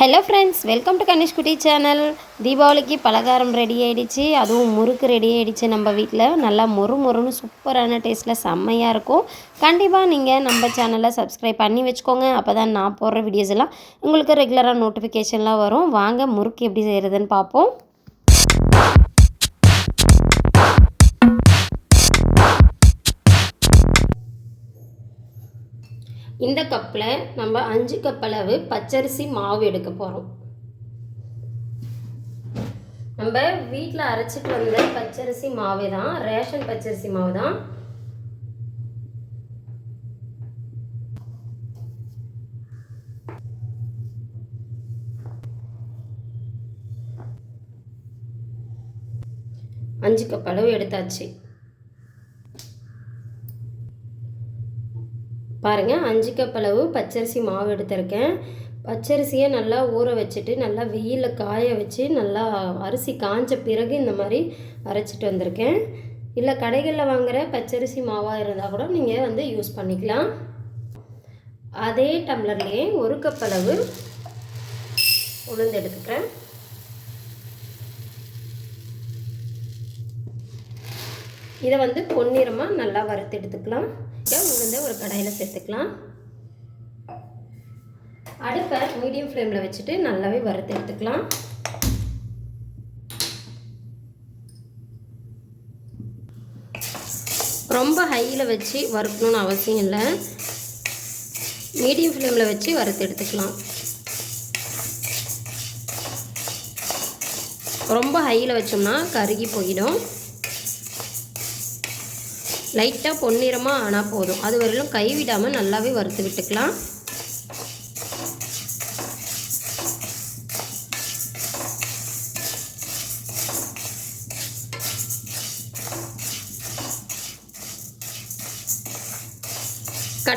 Hello friends welcome to Kanish Kutty channel தீபாவளிக்கு பலகாரம் ready ஆகிடுச்சு அதுவும் முறுக்கு ரெடி ஆகிடுச்சு நம்ம வீட்டில் நல்லா மொறு மொறுன்னு சூப்பரான டேஸ்ட்டில் செம்மையாக இருக்கும். கண்டிப்பாக நீங்கள் நம்ம சேனலை சப்ஸ்கிரைப் பண்ணி வச்சுக்கோங்க. அப்போ தான் நான் போடுற வீடியோஸ் எல்லாம் உங்களுக்கு ரெகுலராக நோட்டிஃபிகேஷன்லாம் வரும். வாங்க முறுக்கு எப்படி செய்கிறதுன்னு பார்ப்போம். இந்த கப்பில் நம்ம அஞ்சு கப் அளவு பச்சரிசி மாவு எடுக்க போகிறோம் நம்ம வீட்டில் அரைச்சிட்டு வந்த பச்சரிசி மாவே தான் ரேஷன் பச்சரிசி மாவு தான் அஞ்சு கப் அளவு எடுத்தாச்சு. பாருங்கள் அஞ்சு கப் அளவு பச்சரிசி மாவு எடுத்திருக்கேன். பச்சரிசியை நல்லா ஊற வச்சுட்டு நல்லா வெயிலில் காய வச்சு நல்லா அரிசி காஞ்ச பிறகு இந்த மாதிரி அரைச்சிட்டு வந்திருக்கேன். இல்லை கடைகளில் வாங்குகிற பச்சரிசி மாவாக இருந்தால் கூட நீங்கள் வந்து யூஸ் பண்ணிக்கலாம். அதே டம்ளர்லேயே ஒரு கப் அளவு உளுந்து எடுத்துக்கிறேன். இதை வந்து பொன்னிறமாக நல்லா வறுத்து எடுத்துக்கலாம். உளுந்த ஒரு கடாயில் சேர்த்துக்கலாம். அடுப்பை மீடியம் ஃப்ளேமில் வச்சுட்டு நல்லாவே வறுத்து எடுத்துக்கலாம். ரொம்ப ஹையில் வச்சு வறுக்கணும்னு அவசியம் இல்லை. மீடியம் ஃப்ளேமில் வச்சு வறுத்து எடுத்துக்கலாம். ரொம்ப ஹையில் வச்சோம்னா கருகி போயிடும். லைட்டாக பொன்னிறமாக ஆனால் போதும். அது வரையிலும் கைவிடாமல் நல்லாவே வறுத்து விட்டுக்கலாம்.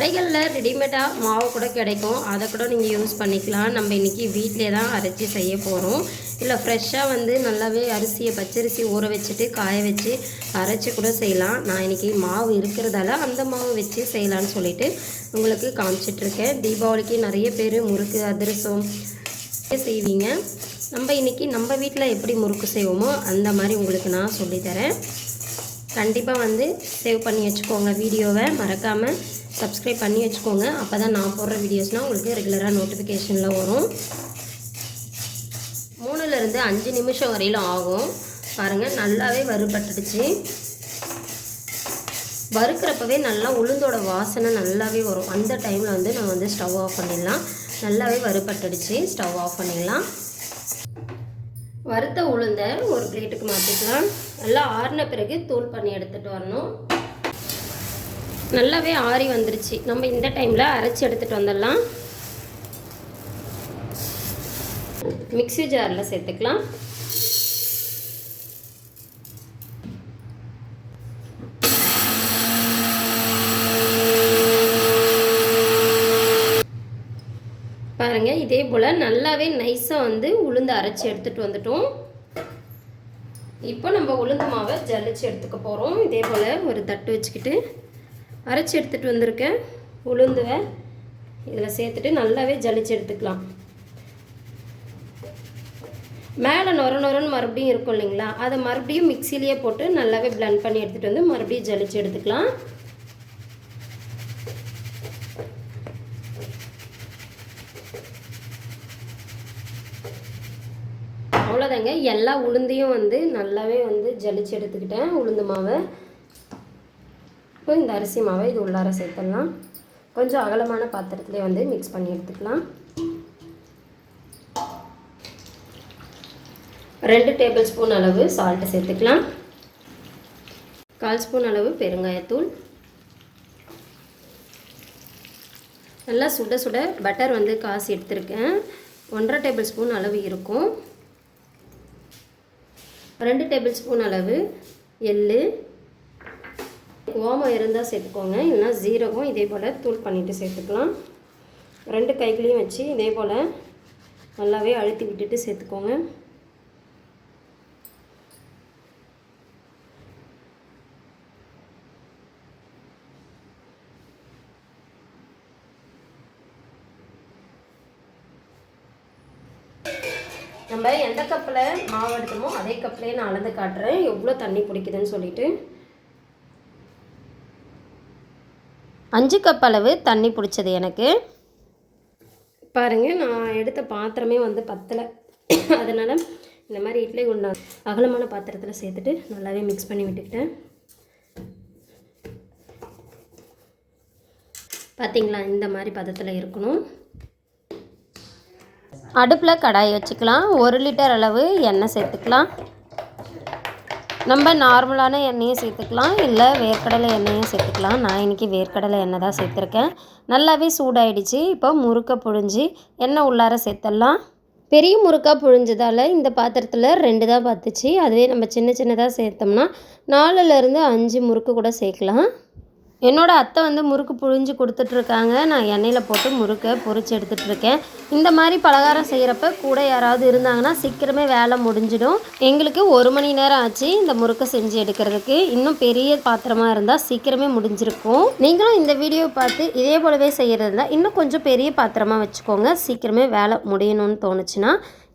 கடைகளில் ரெடிமேடாக மாவு கூட கிடைக்கும். அதை கூட நீங்கள் யூஸ் பண்ணிக்கலாம். நம்ம இன்றைக்கி வீட்டிலே தான் அரைச்சி செய்ய போகிறோம் இல்லை ஃப்ரெஷ்ஷாக வந்து நல்லாவே அரிசியை பச்சரிசி ஊற வச்சுட்டு காய வச்சு அரைச்சி கூட செய்யலாம். நான் இன்றைக்கி மாவு இருக்கிறதால அந்த மாவு வச்சு செய்யலான்னு சொல்லிட்டு உங்களுக்கு காமிச்சிட்ருக்கேன். தீபாவளிக்கு நிறைய பேர் முறுக்கு அதிரசம் செய்வீங்க. நம்ம இன்றைக்கி நம்ம வீட்டில் எப்படி முறுக்கு செய்வோமோ அந்த மாதிரி உங்களுக்கு நான் சொல்லித்தரேன். கண்டிப்பாக வந்து சேவ் பண்ணி வச்சுக்கோங்க வீடியோவை. மறக்காமல் சப்ஸ்கிரைப் பண்ணி வச்சுக்கோங்க. அப்போ தான் நான் போடுற வீடியோஸ்னால் உங்களுக்கு ரெகுலராக நோட்டிஃபிகேஷனில் வரும். மூணுலேருந்து அஞ்சு நிமிஷம் வரையிலும் ஆகும். பாருங்கள் நல்லாவே வறுபட்டுடுச்சு. வறுக்கிறப்பவே நல்லா உளுந்தோட வாசனை நல்லாவே வரும். அந்த டைமில் வந்து நம்ம வந்து ஸ்டவ் ஆஃப் பண்ணிடலாம். நல்லாவே வறுபட்டுடுச்சு. ஸ்டவ் ஆஃப் பண்ணிடலாம். வறுத்த உளுந்த ஒரு பிளேட்டுக்கு மாற்றிக்கலாம் நல்லா ஆறின பிறகு தூள் பண்ணி எடுத்துகிட்டு வரணும். நல்லாவே ஆறி வந்துருச்சு. நம்ம இந்த டைமில் அரைச்சி எடுத்துகிட்டு வந்துடலாம். மிக்சி ஜாரில் சேர்த்துக்கலாம். பாருங்கள் இதே போல் நல்லாவே நைஸாக வந்து உளுந்து அரைச்சி எடுத்துகிட்டு வந்துட்டோம். இப்போ நம்ம உளுந்து மாவை ஜல்லிச்சு எடுத்துக்க போகிறோம் இதே போல் ஒரு தட்டு வச்சுக்கிட்டு. அரைச்சி எடுத்துகிட்டு வந்திருக்கேன். உளுந்துவை இதில் சேர்த்துட்டு நல்லாவே ஜலிச்சு எடுத்துக்கலாம். மேலே நொர நொரன்னு மறுபடியும் இருக்கும் இல்லைங்களா? அதை மறுபடியும் மிக்சிலேயே போட்டு நல்லாவே பிளெண்ட் பண்ணி எடுத்துகிட்டு வந்து மறுபடியும் ஜலிச்சு எடுத்துக்கலாம். அவ்வளோதாங்க எல்லா உளுந்தையும் வந்து நல்லாவே வந்து ஜலிச்சு எடுத்துக்கிட்டேன் உளுந்து மாவை. இப்போ இந்த அரிசி மாவை இது உள்ளார சேர்த்துடலாம். கொஞ்சம் அகலமான பாத்திரத்துலேயே வந்து மிக்ஸ் பண்ணி எடுத்துக்கலாம். ரெண்டு டேபிள் ஸ்பூன் அளவு சால்ட்டு சேர்த்துக்கலாம். கால் ஸ்பூன் அளவு பெருங்காயத்தூள். நல்லா சுட சுட பட்டர் வந்து காசு எடுத்திருக்கேன். ஒன்றரை டேபிள் ஸ்பூன் அளவு இருக்கும். ரெண்டு டேபிள் ஸ்பூன் அளவு எள் ஓமம் இருந்தால் சேர்த்துக்கோங்க. இல்லைனா ஜீரகம் இதே போல் தூள் பண்ணிவிட்டு சேர்த்துக்கலாம். ரெண்டு கைகளையும் வச்சு இதே போல் நல்லாவே அழுத்தி விட்டுட்டு சேர்த்துக்கோங்க. நம்ம எந்த கப்பில் மாவு எடுத்தோமோ அதே கப்லேயே நான் அளந்து காட்டுறேன். எவ்வளோ தண்ணி பிடிக்குதுன்னு சொல்லிவிட்டு அஞ்சு கப் அளவு தண்ணி பிடிச்சது எனக்கு. பாருங்கள் நான் எடுத்த பாத்திரமே வந்து பத்தலை. அதனால் இந்த மாதிரி இட்லி குண்டா அகலமான பாத்திரத்தில் சேர்த்துட்டு நல்லாவே மிக்ஸ் பண்ணி விட்டுக்கிட்டேன். பார்த்தீங்களா இந்த மாதிரி பதத்தில் இருக்கணும். அடுப்பில் கடாய் வச்சுக்கலாம். ஒரு லிட்டர் அளவு எண்ணெய் சேர்த்துக்கலாம். நம்ம நார்மலான எண்ணெயும் சேர்த்துக்கலாம் இல்லை வேர்க்கடலை எண்ணெயும் சேர்த்துக்கலாம். நான் இன்றைக்கி வேர்க்கடலை எண்ணெய் தான் சேர்த்துருக்கேன். நல்லாவே சூடாயிடுச்சு. இப்போ முறுக்க புழிஞ்சு எண்ணெய் உள்ளார சேர்த்துடலாம் பெரிய முறுக்காக புழிஞ்சதால் இந்த பாத்திரத்தில் ரெண்டு தான் பார்த்துச்சு அதுவே நம்ம சின்ன சின்னதாக சேர்த்தோம்னா நாலுலேருந்து அஞ்சு முறுக்கு கூட சேர்க்கலாம். என்னோடய அத்தை வந்து முறுக்கு புழிஞ்சு கொடுத்துட்ருக்காங்க. நான் எண்ணெயில் போட்டு முறுக்கை பொறிச்சு எடுத்துகிட்ருக்கேன் இந்த மாதிரி பலகாரம் செய்கிறப்ப கூட யாராவது இருந்தாங்கன்னா சீக்கிரமே வேலை முடிஞ்சிடும். எங்களுக்கு ஒரு மணி நேரம் ஆச்சு இந்த முறுக்கை செஞ்சு எடுக்கிறதுக்கு. இன்னும் பெரிய பாத்திரமாக இருந்தால் சீக்கிரமே முடிஞ்சிருக்கும். நீங்களும் இந்த வீடியோ பார்த்து இதே போலவே செய்கிறது இருந்தால் இன்னும் கொஞ்சம் பெரிய பாத்திரமாக வச்சுக்கோங்க. சீக்கிரமே வேலை முடியணும்னு தோணுச்சுன்னா.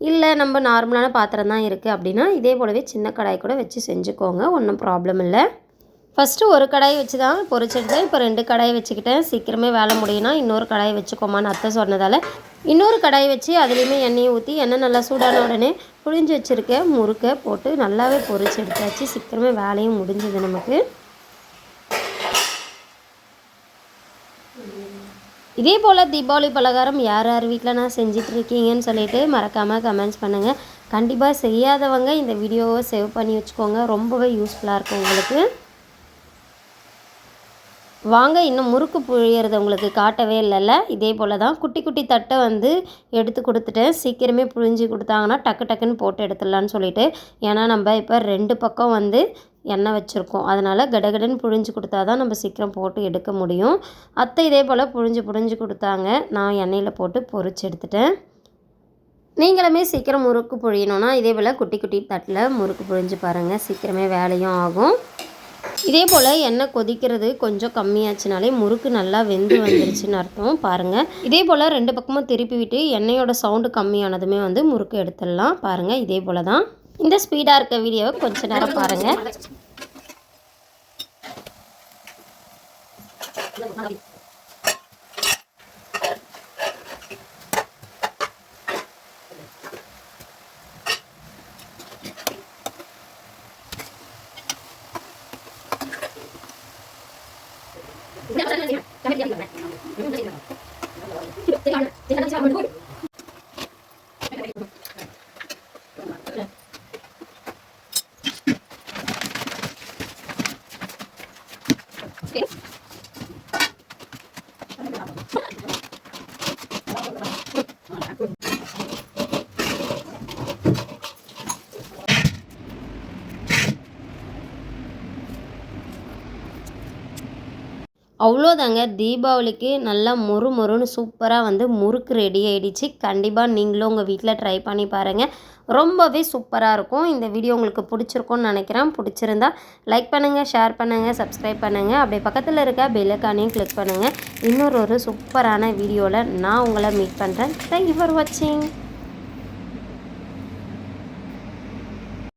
இல்லை நம்ம நார்மலான பாத்திரம் தான் இருக்குது அப்படின்னா இதே போலவே சின்ன கடாய் கூட வச்சு செஞ்சுக்கோங்க. ஒன்றும் ப்ராப்ளம் இல்லை. ஃபஸ்ட்டு ஒரு கடாய் வச்சு தான் பொரிச்செடுத்தேன் இப்போ ரெண்டு கடாய் வச்சுக்கிட்டேன். சீக்கிரமே வேலை முடியும்னா இன்னொரு கடாய் வச்சுக்கோமான்னு அத்தை சொன்னதால். இன்னொரு கடாய் வச்சு அதுலேயுமே எண்ணெயை ஊற்றி எண்ணெய் நல்லா சூடான உடனே புழிஞ்சு வச்சுருக்க முறுக்கை போட்டு நல்லாவே பொரிச்சு எடுத்தாச்சு. சீக்கிரமே வேலையும் முடிஞ்சது நமக்கு. இதே போல் தீபாவளி பலகாரம் யார் யார் வீட்டில் நான் செஞ்சிட்ருக்கீங்கன்னு சொல்லிட்டு மறக்காமல் கமெண்ட்ஸ் பண்ணுங்கள் கண்டிப்பாக செய்யாதவங்க இந்த வீடியோவை சேவ் பண்ணி வச்சுக்கோங்க. ரொம்பவே யூஸ்ஃபுல்லாக இருக்கும் உங்களுக்கு. வாங்க இன்னும் முறுக்கு புழியறது உங்களுக்கு காட்டவே இல்லைல்ல. இதே போல் தான் குட்டி குட்டி தட்டை வந்து எடுத்து கொடுத்துட்டேன் சீக்கிரமே புழிஞ்சு கொடுத்தாங்கன்னா டக்கு டக்குன்னு போட்டு எடுத்துடலான்னு சொல்லிட்டு. ஏன்னா நம்ம இப்போ ரெண்டு பக்கம் வந்து எண்ணெய் வச்சுருக்கோம். அதனால் கடகடன்னு புழிஞ்சு கொடுத்தா தான் நம்ம சீக்கிரம் போட்டு எடுக்க முடியும். அத்தை இதே போல் புழிஞ்சு புழிஞ்சு கொடுத்தாங்க. நான் எண்ணெயில் போட்டு பொறிச்சு எடுத்துட்டேன். நீங்களுமே சீக்கிரம் முறுக்கு புழியணுன்னா இதே போல் குட்டி குட்டி தட்டில் முறுக்கு புழிஞ்சு பாருங்கள் சீக்கிரமே வேலையும் ஆகும். இதே போல் எண்ணெய் கொதிக்கிறது கொஞ்சம் கம்மியாச்சுனாலே முறுக்கு நல்லா வெந்து வந்துருச்சுன்னு அர்த்தம். பாருங்கள் இதே போல் ரெண்டு பக்கமும் திருப்பி விட்டு எண்ணெயோட சவுண்டு கம்மியானதுமே வந்து முறுக்கு எடுத்துடலாம். பாருங்கள் இதே போல் தான். இந்த ஸ்பீடாக இருக்க வீடியோவை கொஞ்ச நேரம் பாருங்கள் அவ்வளோதாங்க. தீபாவளிக்கு நல்லா மொறு மொறுன்னு சூப்பராக வந்து முறுக்கு ரெடி ஆகிடுச்சு கண்டிப்பாக நீங்களும் உங்கள் வீட்டில் ட்ரை பண்ணி பாருங்கள் ரொம்பவே சூப்பராக இருக்கும். இந்த வீடியோ உங்களுக்கு பிடிச்சிருக்கும்னு நினைக்கிறேன். பிடிச்சிருந்தா லைக் பண்ணுங்கள் ஷேர் பண்ணுங்கள் சப்ஸ்கிரைப் பண்ணுங்கள் அப்படியே பக்கத்தில் இருக்க பெல்லைக்கானையும் கிளிக் பண்ணுங்கள் இன்னொரு ஒரு சூப்பரான வீடியோவில் நான் உங்களை மீட் பண்ணுறேன் தேங்க்யூ ஃபார் வாட்சிங்